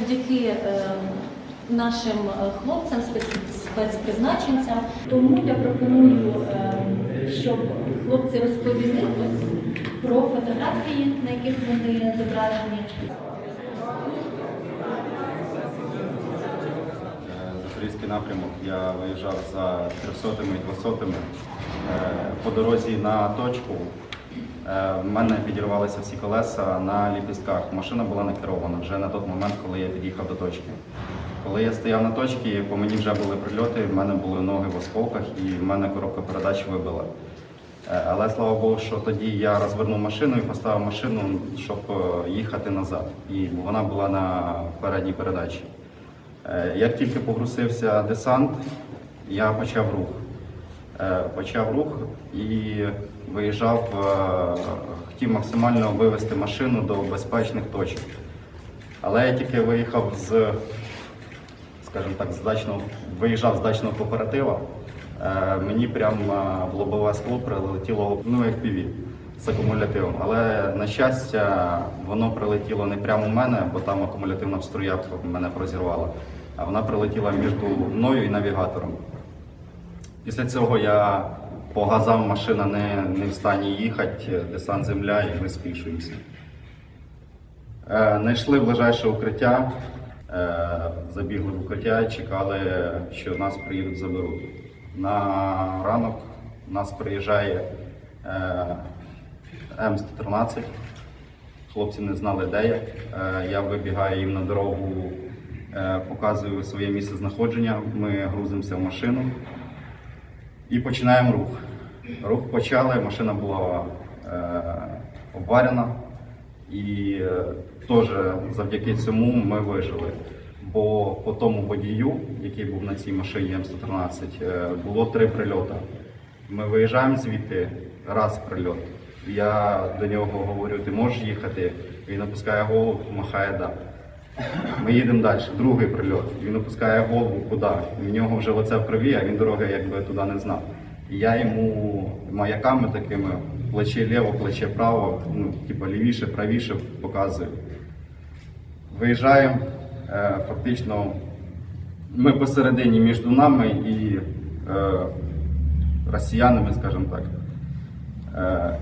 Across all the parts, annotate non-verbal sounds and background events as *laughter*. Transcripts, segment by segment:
завдяки е, нашим е, хлопцям, спец- спецпризначенцям. Тому я пропоную, е, щоб хлопці розповіли про фотографії, на яких вони зображені. Запорізький напрямок я виїжджав за 300 і 200 По дорозі на точку в мене підірвалися всі колеса на ліпістках. Машина була не керована вже на той момент, коли я під'їхав до точки. Коли я стояв на точці, по мені вже були прильоти, в мене були ноги в осколках і в мене коробка передач вибила. Е, Але слава Богу, що тоді я розвернув машину і поставив машину, щоб е, їхати назад. І вона була на передній передачі. Е, Як тільки погрузився десант, я почав рух. Е, Почав рух і виїжджав, е, хотів максимально вивести машину до безпечних точок. Але я тільки виїхав з, скажімо так, з дачного, виїжджав з дачного кооператива, е, мені прямо в лобове скло прилетіло ну, як піві з акумулятивом. Але на щастя, воно прилетіло не прямо в мене, бо там акумулятивна струя мене прозірвала, а вона прилетіла між мною і навігатором. Після цього я по газам машина не, не в стані їхати, десант земля і ми спішуємося. Е, Знайшли ближайше укриття, е, забігли в укриття і чекали, що нас приїдуть заберуть. На ранок нас приїжджає е, М113. Хлопці не знали, де я. Я вибігаю їм на дорогу, показую своє місце знаходження. Ми грузимося в машину і починаємо рух. Рух почали, машина була е, обварена, і е, теж завдяки цьому ми вижили. Бо по тому водію, який був на цій машині М113, е, було три прильоти. Ми виїжджаємо звідти, раз прильот. Я до нього говорю, ти можеш їхати? Він опускає голову, махає да. Ми їдемо далі, другий прильот. Він опускає голову куди. В нього вже лице в крові, а він дороги якби туди не знав. І я йому маяками такими плече ліво, плече право, ну, типу лівіше, правіше показую. Виїжджаємо, е, фактично ми посередині між нами і е, росіянами, скажімо так. Е,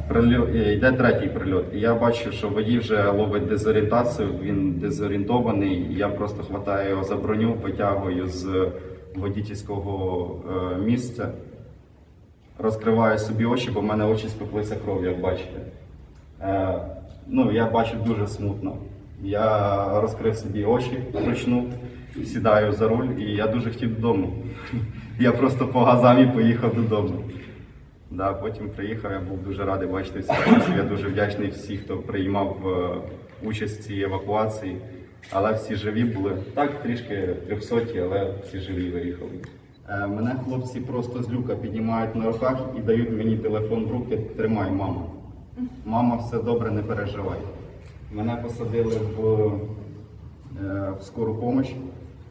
е, Йде третій прильот. І я бачу, що водій вже ловить дезорієнтацію, він дезорієнтований. Я просто хватаю його за броню, потягую з водітельського е, місця, розкриваю собі очі, бо в мене очі спеклися кров'ю, як бачите. Ну, я бачу дуже смутно. Я розкрив собі очі вручну, сідаю за руль, і я дуже хотів додому. *laughs* Я просто по газам і поїхав додому. Да, потім приїхав, я був дуже радий бачити всіх. Я дуже вдячний всім, хто приймав е, участь в цій евакуації. Але всі живі були. Так, трішки трьохсоті, але всі живі виїхали. Е, мене хлопці просто з люка піднімають на руках і дають мені телефон в руки. Тримай, мама. Мама, все добре, не переживай. Мене посадили в, е, в скору допомогу.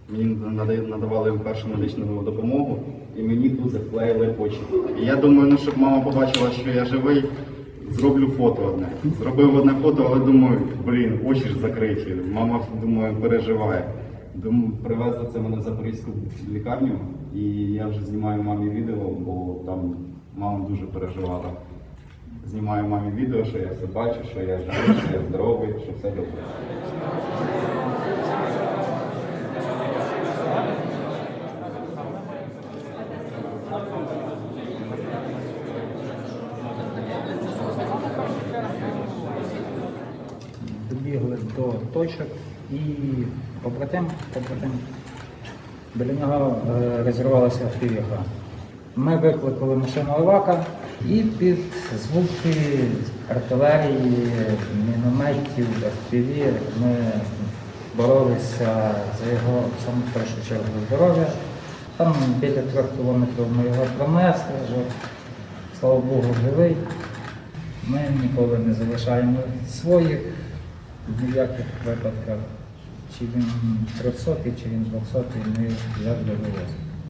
Мені нада- надавали першу медичну допомогу, і мені тут заклеїли очі. І я думаю, ну щоб мама побачила, що я живий, зроблю фото одне. Зробив одне фото, але думаю, блін, очі ж закриті. Мама, думаю, переживає. Думаю, привезли це мене в Запорізьку лікарню, і я вже знімаю мамі відео, бо там мама дуже переживала. Знімаю мамі відео, що я все бачу, що я живий, що я здоровий, що все добре. Добігли до точок і побратим, побратим, біля нього е, розірвалася автівка. Ми викликали машину Левака і під звуки артилерії, мінометів, FPV ми боролися за його саме в першу чергу здоров'я. Там біля трьох кілометрів ми його пронесли, вже, слава Богу, живий. Ми ніколи не залишаємо своїх в ніяких випадках. Чи він 300, чи він 200, ми завжди вивозимо.